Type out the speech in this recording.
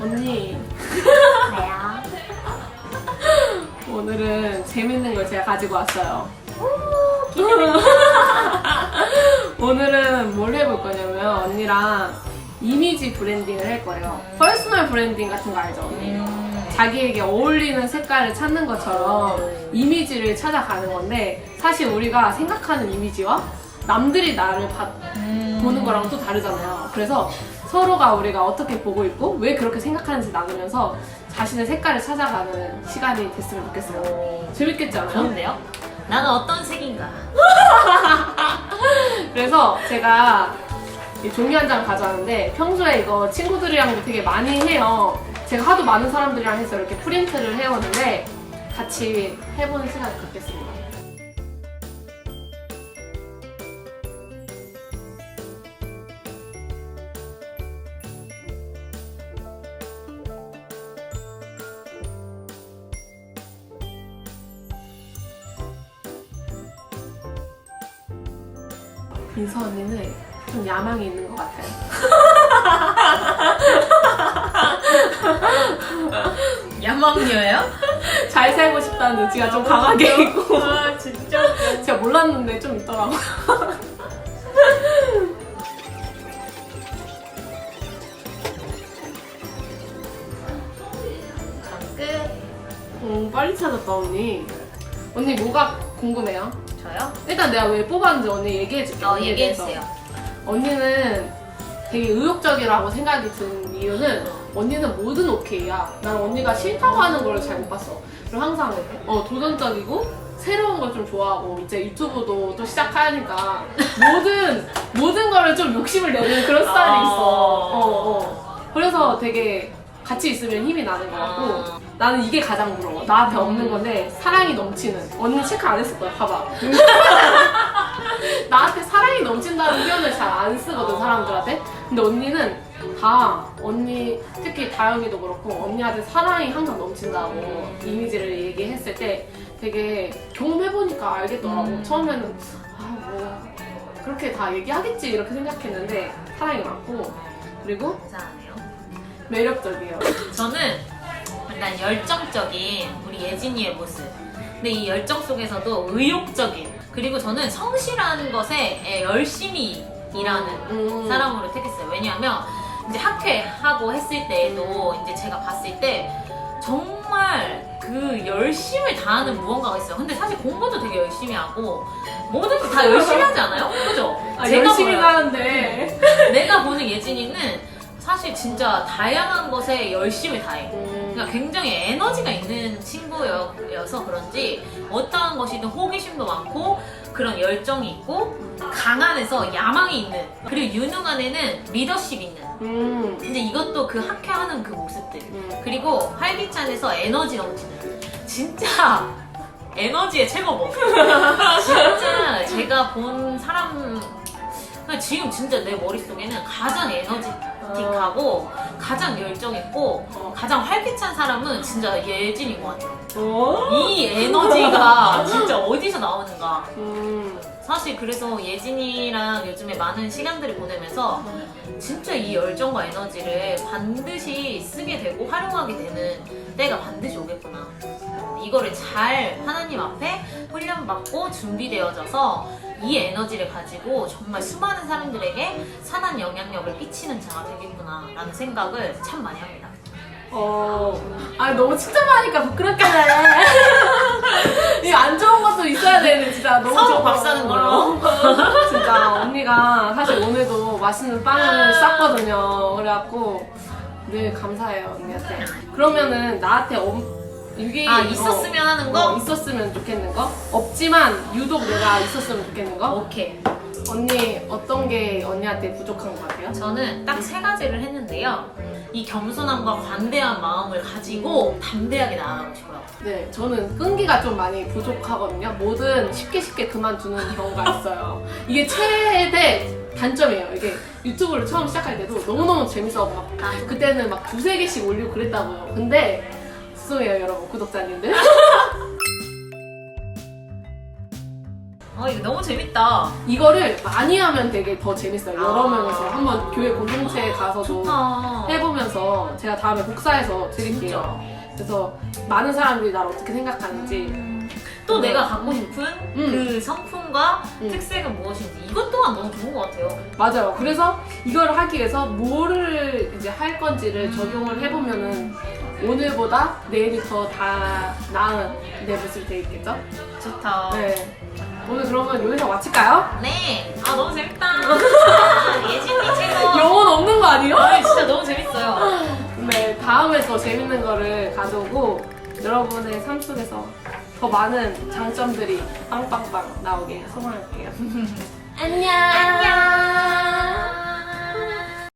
언니. 뭐야? 오늘은 재밌는 걸 제가 가지고 왔어요. 오늘은 뭘 해볼 거냐면 언니랑 이미지 브랜딩을 할 거예요. 음. 퍼스널 브랜딩 같은 거 알죠, 언니? 자기에게 어울리는 색깔을 찾는 것처럼 음. 이미지를 찾아가는 건데 사실 우리가 생각하는 이미지와 남들이 나를 봐- 보는 거랑 또 다르잖아요. 그래서 서로가 우리가 어떻게 보고 있고 왜 그렇게 생각하는지 나누면서 자신의 색깔을 찾아가는 시간이 됐으면 좋겠어요. 오. 재밌겠지 않아요? 좋은데요? 나는 어떤 색인가? 그래서 제가 이 종이 한 장 가져왔는데 평소에 이거 친구들이랑도 되게 많이 해요. 제가 하도 많은 사람들이랑 해서 이렇게 프린트를 해오는데 같이 해보는 시간을 갖겠습니다. 민서 언니는 좀 야망이 있는 것 같아요. 야망녀예요? 잘 살고 싶다는 의지가 좀 강하게 있고 아 진짜. 제가 몰랐는데 좀 있더라고요. 끝. 음, 빨리 찾았다 언니. 언니 뭐가 궁금해요? 저요? 일단 내가 왜 뽑았는지 언니 얘기해줄게. 어 언니에 대해서. 얘기해주세요. 언니는 되게 의욕적이라고 생각이 든 이유는 언니는 뭐든 오케이야. 난 언니가 싫다고 하는 걸 잘 못 봤어. 그리고 항상 어, 도전적이고 새로운 걸 좀 좋아하고 이제 유튜브도 또 시작하니까 모든 모든 거를 좀 욕심을 내는 그런 스타일이 있어. 어, 어. 그래서 되게 같이 있으면 힘이 나는 것 같고 아. 나는 이게 가장 부러워. 나한테 없는 건데 사랑이 넘치는. 언니 체크 안 했을 거야. 봐봐. 나한테 사랑이 넘친다는 표현을 잘 안 쓰거든 사람들한테. 근데 언니는 다 언니 특히 다영이도 그렇고 언니한테 사랑이 항상 넘친다고 이미지를 얘기했을 때 되게 경험해보니까 알겠더라고. 음. 처음에는 아뭐 그렇게 다 얘기하겠지 이렇게 생각했는데 사랑이 많고 그리고. 매력적이에요. 저는 일단 열정적인 우리 예진이의 모습. 근데 이 열정 속에서도 의욕적인 그리고 저는 성실한 것에 에, 열심히 일하는 음. 사람으로 택했어요. 왜냐하면 이제 학회하고 했을 때에도 이제 제가 봤을 때 정말 그 열심을 다하는 무언가가 있어요. 근데 사실 공부도 되게 열심히 하고 뭐든지 다 열심히 하지 않아요? 그죠? 아, 제가 열심히. 하는데 내가 보는 예진이는 사실 진짜 다양한 것에 열심을 다해. 음. 그러니까 굉장히 에너지가 있는 친구여서 그런지 어떠한 것이든 호기심도 많고 그런 열정이 있고 강한에서 야망이 있는 그리고 유능한에는 리더십 있는 음. 이제 이것도 그 학회하는 그 모습들 음. 그리고 활기찬에서 에너지 넘치는 진짜 에너지의 최고봉 진짜 제가 본 사람 지금 진짜 내 머릿속에는 가장 에너지틱하고 가장 열정 있고 어. 가장 활기찬 사람은 진짜 예진인 것 같아요 어? 이 에너지가 진짜 어디서 나오는가 음. 사실 그래서 예진이랑 요즘에 많은 시간들을 보내면서 진짜 이 열정과 에너지를 반드시 쓰게 되고 활용하게 되는 때가 반드시 오겠구나. 어, 이거를 잘 하나님 앞에 훈련받고 준비되어져서 이 에너지를 가지고 정말 수많은 사람들에게 선한 영향력을 끼치는 자가 되겠구나 라는 생각을 참 많이 합니다. 어. 아 너무 칭찬하니까 부끄럽게 해. 이거 안 좋은 것도 있어야 되는데 진짜 너무 서로 좋아. 밥 사는 걸로. 진짜 언니가 사실 오늘도 맛있는 빵을 쌌거든요. 그래갖고 늘 감사해요 언니한테. 그러면은 나한테 엄 이게 아 있었으면 하는 어, 거? 있었으면 좋겠는 거? 없지만 유독 내가 있었으면 좋겠는 거? 오케이. 언니 어떤 게 언니한테 부족한 것 같아요? 저는 딱 세 가지를 했는데요. 이 겸손함과 관대한 마음을 가지고 담대하게 나아가고 싶어요. 네, 저는 끈기가 좀 많이 부족하거든요. 뭐든 쉽게 쉽게 그만두는 경우가 있어요. 이게 최대 단점이에요. 이게 유튜브를 처음 시작할 때도 너무너무 재밌어. 막 나도. 그때는 막 두세 개씩 올리고 그랬다고요. 근데 죄송해요, 여러분 구독자님들. 어, 이거 너무 재밌다. 이거를 많이 하면 되게 더 재밌어요. 여러 아. 명이서 한번 교회 공동체에 가서도 좋다. 해보면서 제가 다음에 복사해서 드릴게요. 그래서 많은 사람들이 나를 어떻게 생각하는지 음, 또 음. 내가 갖고 싶은 음. 그 성품과 음. 특색은 무엇인지 이것 또한 너무 좋은 것 같아요. 맞아요. 그래서 이걸 하기 위해서 뭐를 이제 할 건지를 음. 적용을 해보면은 오늘보다 내일이 더 다 나은 내 모습이 되겠죠? 좋다. 네. 오늘 그러면 여기서 마칠까요? 네. 아 너무 재밌다. 아, 예진이 최고. 영혼 없는 거 아니에요? 아 진짜 너무 재밌어요. 네, 다음에 더 재밌는 거를 가져오고 여러분의 삶 속에서 더 많은 장점들이 빵빵빵 나오게 소망할게요. 안녕. 안녕.